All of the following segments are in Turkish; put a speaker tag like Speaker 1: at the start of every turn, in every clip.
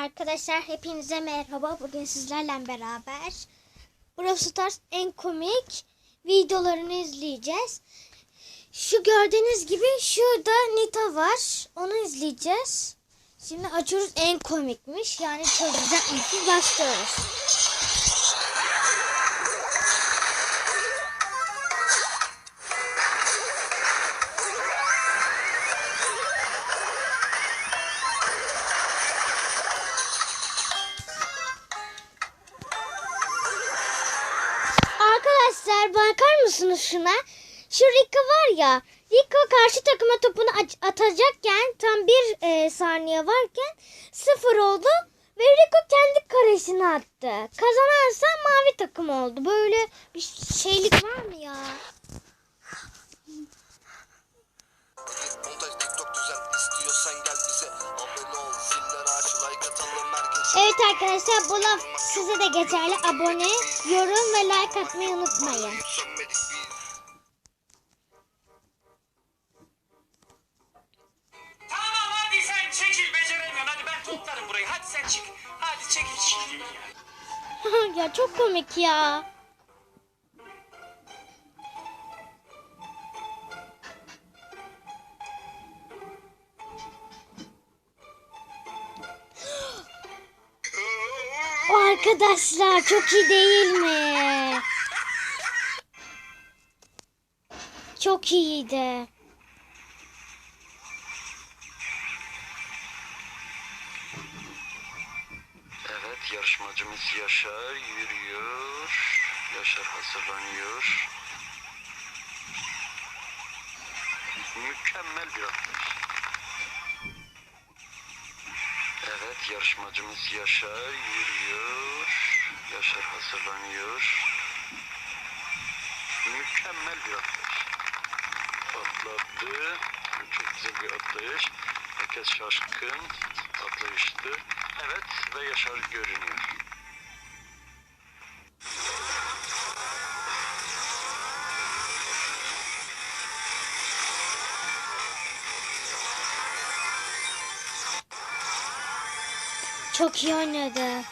Speaker 1: Arkadaşlar hepinize merhaba. Bugün sizlerle beraber Brawl Stars en komik videolarını izleyeceğiz. Şu gördüğünüz gibi şurada Nita var. Onu izleyeceğiz. Şimdi açıyoruz en komikmiş. Yani çözeceğiz. Başlıyoruz. Mısınız şuna? Şu Rico var ya. Rico karşı takıma topunu atacakken tam bir e, saniye varken sıfır oldu. Ve Rico kendi karesini attı. Kazanarsa mavi takım oldu. Böyle bir şeylik var mı ya? Evet arkadaşlar bu laf size de geçerli. Abone, yorum ve like atmayı unutmayın.
Speaker 2: Çık. Hadi çekil şimdi.
Speaker 1: ya çok komik ya. Arkadaşlar çok iyi değil mi? Çok iyiydi.
Speaker 3: Yarışmacımız Yaşar yürüyor. Yaşar hazırlanıyor. Mükemmel bir atlayış. Evet yarışmacımız Yaşar yürüyor. Yaşar hazırlanıyor. Mükemmel bir atlayış. Atladı. Çok güzel bir atlayış. Herkes şaşkın. Atlayıştı. Evet ve Yaşar görünüyor.
Speaker 1: Çok iyi oynadı.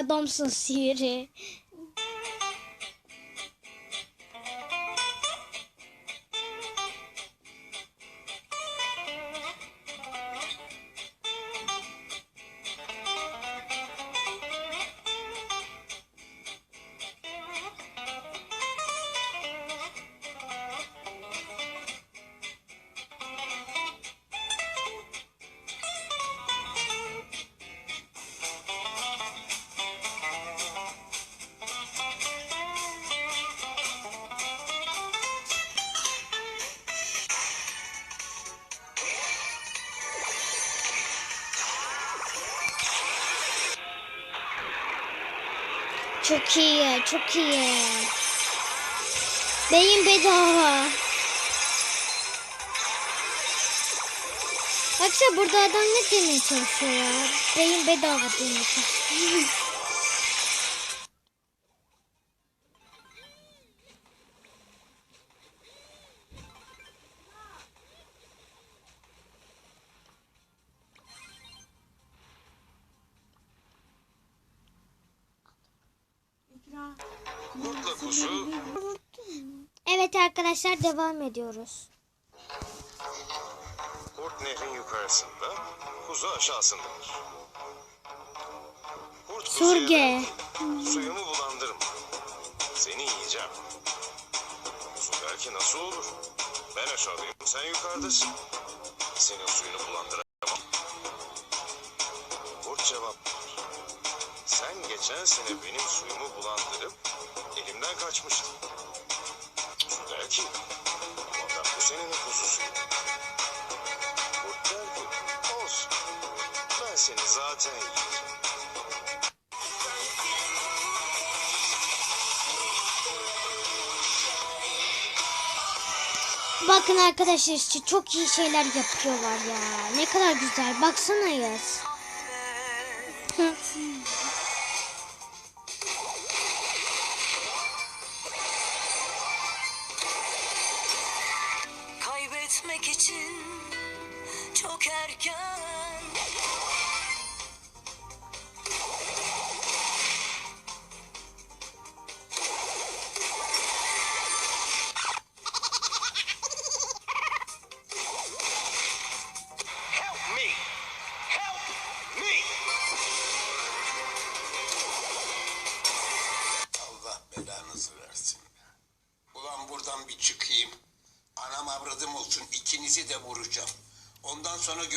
Speaker 1: Adão sou Sancire Çok iyi, çok iyi. Beyin bedava. Baksana burada adam ne demeye çalışıyor ya? Beyin bedava demeye çalışıyor.
Speaker 4: Kuşu
Speaker 1: Evet arkadaşlar devam ediyoruz.
Speaker 4: Kurt nehrin yukarısında
Speaker 5: kuzu aşağısındadır. Kurt
Speaker 1: Surge.
Speaker 5: suyumu bulandırma. Seni yiyeceğim. Kuzu der ki nasıl olur? Ben aşağıdayım, sen yukarıdasın. Senin suyunu bulandıramam. Kurt cevap. Sen geçen sene benim suyumu bulandırıp elimden kaçmıştın. Kuzu der ki fakat bu senin kuzusuyum. Kurt der ki olsun. Ben seni zaten yiyeceğim.
Speaker 1: Bakın arkadaşlar işte çok iyi şeyler yapıyorlar ya. Ne kadar güzel. Baksana yaz.
Speaker 6: Çok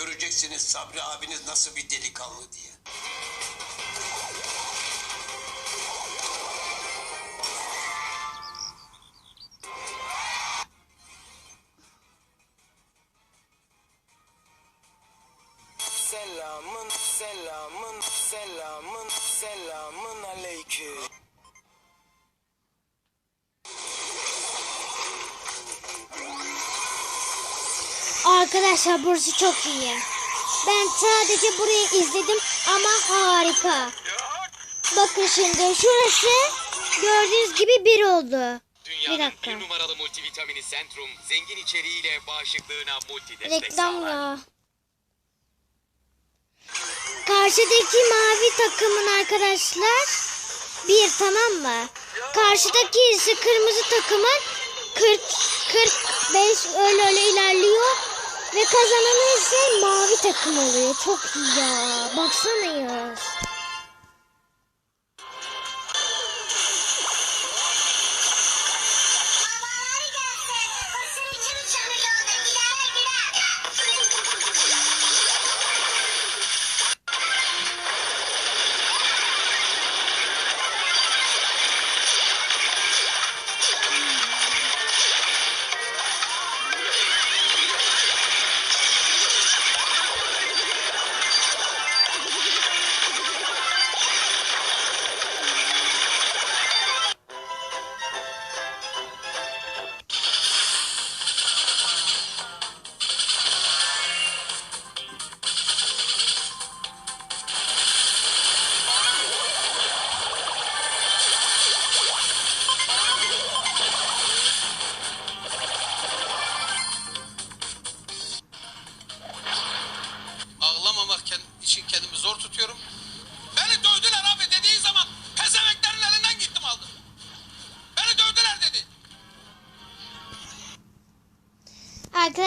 Speaker 7: göreceksiniz Sabri abiniz nasıl bir delikanlı diye.
Speaker 1: Arkadaşlar burası çok iyi. Ben sadece burayı izledim ama harika. Bakın şimdi şurası gördüğünüz gibi bir oldu. Bir
Speaker 8: Dünyanın
Speaker 1: dakika.
Speaker 8: bir numaralı multivitamini Centrum zengin içeriğiyle bağışıklığına multi destek
Speaker 1: Reklam
Speaker 8: sağlar.
Speaker 1: ya. Karşıdaki mavi takımın arkadaşlar bir tamam mı? Karşıdaki ise kırmızı takımın 40 45 öyle öyle ilerliyor ve kazananı ise mavi takım oluyor. Çok iyi ya. Baksana ya.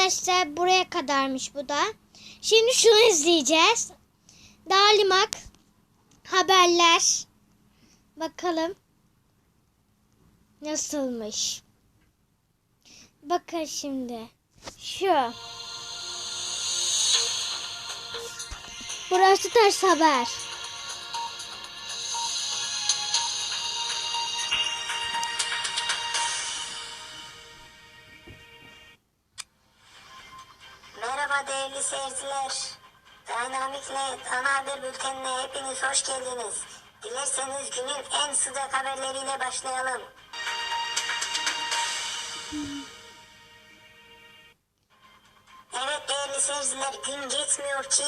Speaker 1: Arkadaşlar buraya kadarmış bu da. Şimdi şunu izleyeceğiz. Dalimak haberler. Bakalım nasılmış. Bakın şimdi. Şu. Burası ters haber.
Speaker 9: Merhaba değerli seyirciler. Dynamic'le ana haber bültenine hepiniz hoş geldiniz. Dilerseniz günün en sıcak haberleriyle başlayalım. Evet değerli seyirciler gün geçmiyor ki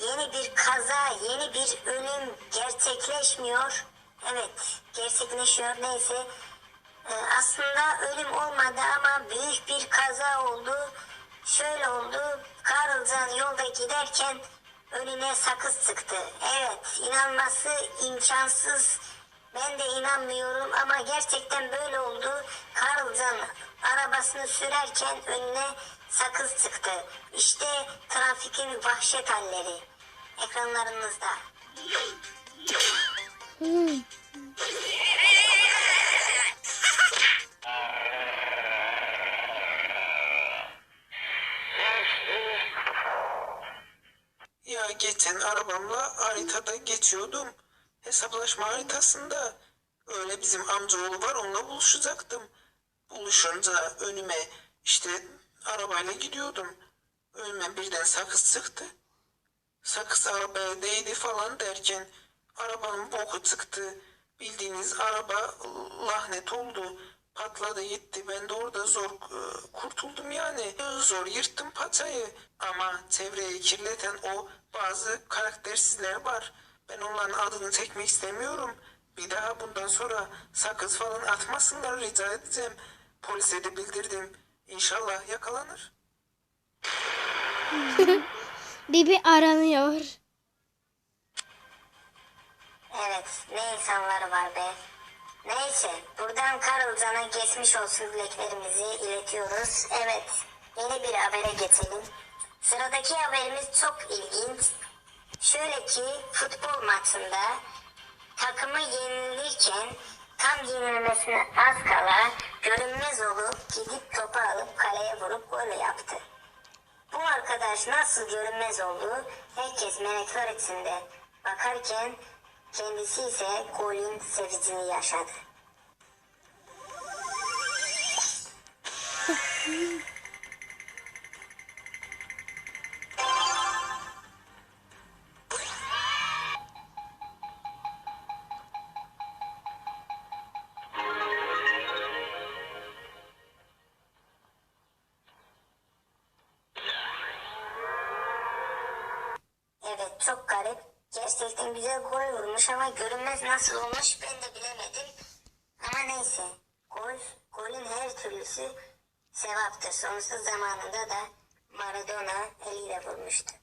Speaker 9: yeni bir kaza, yeni bir ölüm gerçekleşmiyor. Evet gerçekleşiyor neyse. Ee, aslında ölüm olmadı ama büyük bir kaza oldu. Şöyle oldu. Karılcan yolda giderken önüne sakız sıktı. Evet inanması imkansız. Ben de inanmıyorum ama gerçekten böyle oldu. Karılcan arabasını sürerken önüne sakız çıktı. İşte trafikin vahşet halleri. Ekranlarınızda.
Speaker 6: Ya geçen arabamla haritada geçiyordum. Hesaplaşma haritasında. Öyle bizim amcaoğlu var onunla buluşacaktım. Buluşunca önüme işte arabayla gidiyordum. Önüme birden sakız çıktı. Sakız arabaya değdi falan derken arabanın boku çıktı. Bildiğiniz araba lahnet oldu. Patladı gitti. Ben de orada zor e, kurtuldum yani. Zor yırttım paçayı. Ama çevreyi kirleten o bazı karaktersizler var. Ben onların adını çekmek istemiyorum. Bir daha bundan sonra sakız falan atmasınlar rica edeceğim. Polise de bildirdim. İnşallah yakalanır.
Speaker 1: Bibi aranıyor.
Speaker 9: Evet, ne insanlar var be. Neyse, buradan Karılcan'a geçmiş olsun dileklerimizi iletiyoruz. Evet, yeni bir habere geçelim. Sıradaki haberimiz çok ilginç. Şöyle ki futbol maçında takımı yenilirken tam yenilmesine az kala görünmez olup gidip topu alıp kaleye vurup gol yaptı. Bu arkadaş nasıl görünmez oldu herkes meraklar içinde bakarken kendisi ise golün sevincini yaşadı. Evet çok garip. Gerçekten güzel gol vurmuş ama görünmez nasıl olmuş ben de bilemedim. Ama neyse. Gol, golün her türlüsü sevaptır. Sonsuz zamanında da Maradona eliyle vurmuştu.